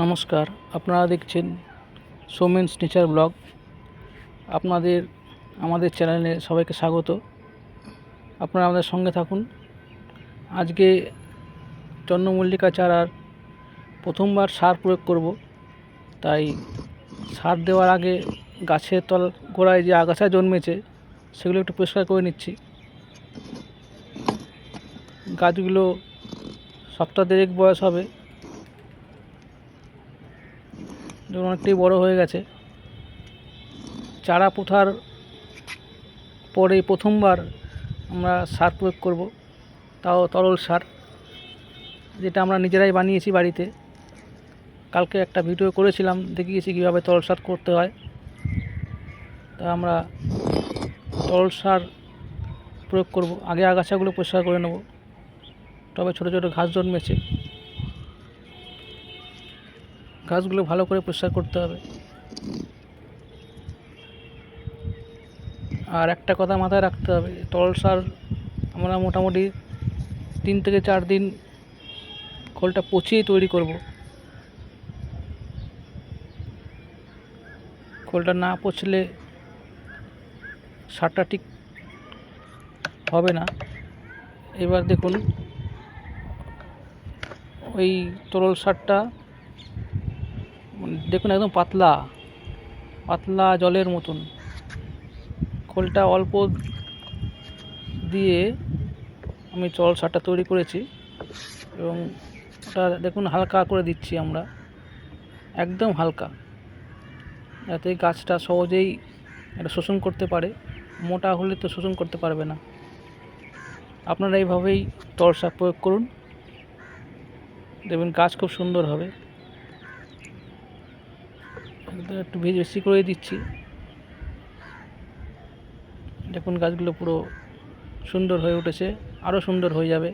নমস্কার, আপনারা দেখছেন সোমেন্স নেচার ব্লগ। আপনাদের, আমাদের চ্যানেলে সবাইকে স্বাগত। আপনারা আমাদের সঙ্গে থাকুন। আজকে চন্দ্রমল্লিকা চারার প্রথমবার সার প্রয়োগ করব। তাই সার দেওয়ার আগে গাছের তল গোড়ায় যে আগাছা জন্মেছে, সেগুলো একটু পরিষ্কার করে নিচ্ছি। গাছগুলো সপ্তাহ দেড়েক বয়স হবে। যখন অনেকটাই বড় হয়ে গেছে। চারা পোঁথার পরে প্রথমবার আমরা সার প্রয়োগ করব, তাও তরল সার, যেটা আমরা নিজেরাই বানিয়েছি বাড়িতে। কালকে একটা ভিডিও করেছিলাম, দেখিয়েছি কীভাবে তরল সার করতে হয়। তা আমরা তরল সার প্রয়োগ করব, আগে আগাছাগুলো পরিষ্কার করে নেব। তবে ছোটো ছোটো ঘাস জন্মেছে। ঘাসগুলো ভালো করে পরিষ্কার করতে হবে। আর একটা কথা মাথায় রাখতে হবে, তরল সার আমরা মোটামুটি তিন থেকে চার দিন খোলটা পচিয়ে তৈরি করব। খোলটা না পচলে সারটা ঠিক হবে না। এবার দেখুন, ওই তরল সারটা দেখুন একদম পাতলা পাতলা জলের মতন। খোলটা অল্প দিয়ে আমি জল সারটা তৈরি করেছি এবং ওটা দেখুন হালকা করে দিচ্ছি আমরা, একদম হালকা। যাতে গাছটা সহজেই এটা শোষণ করতে পারে, মোটা হলে তো শোষণ করতে পারবে না। আপনারা এইভাবেই তল সার প্রয়োগ করুন। দেখবেন গাছ খুব সুন্দর হবে। একটু বেশি করে দিচ্ছি। দেখুন গাছগুলো পুরো সুন্দর হয়ে উঠেছে আরও সুন্দর হয়ে যাবে।